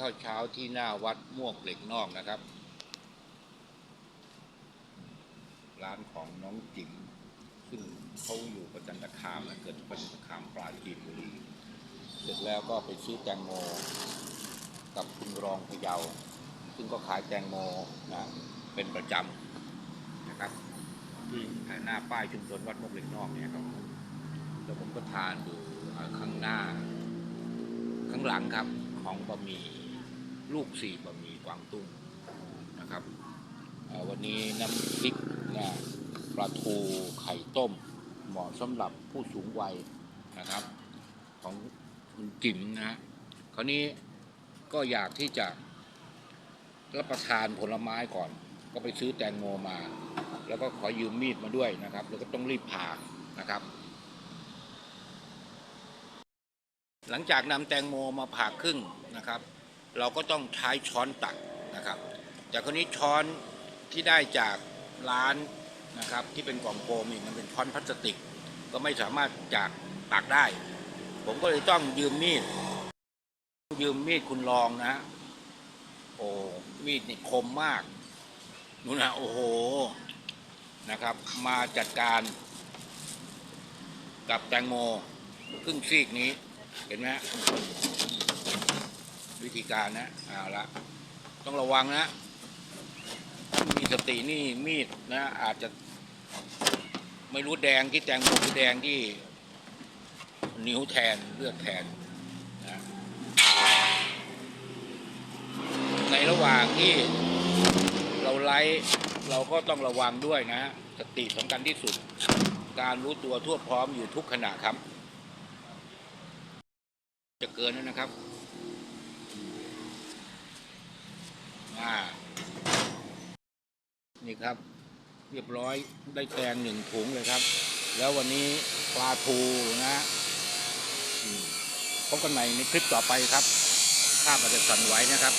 ข้าวเช้าที่หน้าวัดมวกเหล็กนอกนะครับ ร้านของน้องจิ๋มซึ่งเขาอยู่ประจันตคามนะเกิดประจันตคามปราจีนบุรีเสร็จแล้วก็ไปซื้อแตงโม กับคุณรองพะเยา ซึ่งก็ขายแตงโมนะเป็นประจำนะครับที่หน้าป้ายชุมชนวัดมวกเหล็กนอกเนี่ยครับแล้วผมก็ทานอยู่ข้างหน้า ข้างหลังครับของบะหมี่ ลูกสี่บะหมี่กวางตุ้งนะครับวันนี้น้ำพริกนะปลาทูไข่ต้ม เหมาะสำหรับผู้สูงวัยนะครับ ของคุณจิ๋มนะฮะคราวนี้ก็อยากที่จะรับประทานผลไม้ก่อน ก็ไปซื้อแตงโมมา แล้วก็ขอยืมมีดมาด้วยนะครับ แล้วก็ต้องรีบผ่านะครับ หลังจากนำแตงโมมาผ่าครึ่งนะครับ เราก็ต้องใช้ช้อนตักนะครับ แต่คนนี้ช้อนที่ได้จากร้านนะครับที่เป็นกล่องโฟมนี่มันเป็นช้อนพลาสติก ก็ไม่สามารถจากตักได้ ผมก็เลยต้องยืมมีดยืมมีดคุณลองนะ โอ้มีดนี่คมมากนู่นนะโอ้โหนะครับ มาจัดการ กับแตงโมครึ่งซีกนี้ เห็นไหมฮะ วิธีการนะเอาละต้องระวังนะมีสตินี่มีดนะ อาจจะไม่รู้แดงที่แตงโมคือแดงที่ นิ้วแทนเลือดแทนนะในระหว่างที่เราไลฟ์เราก็ต้องระวังด้วยนะ สติสำคัญที่สุด การรู้ตัวทั่วพร้อมอยู่ทุกขณะครับ จะเกินแล้วนะครับอ่า นี่ครับ เรียบร้อยได้แตงหนึ่งถุงเลยครับ แล้ววันนี้ปลาทูนะพบกันใหม่ในคลิปต่อไปครับภาพอาจจะสั่นไหวนะครับ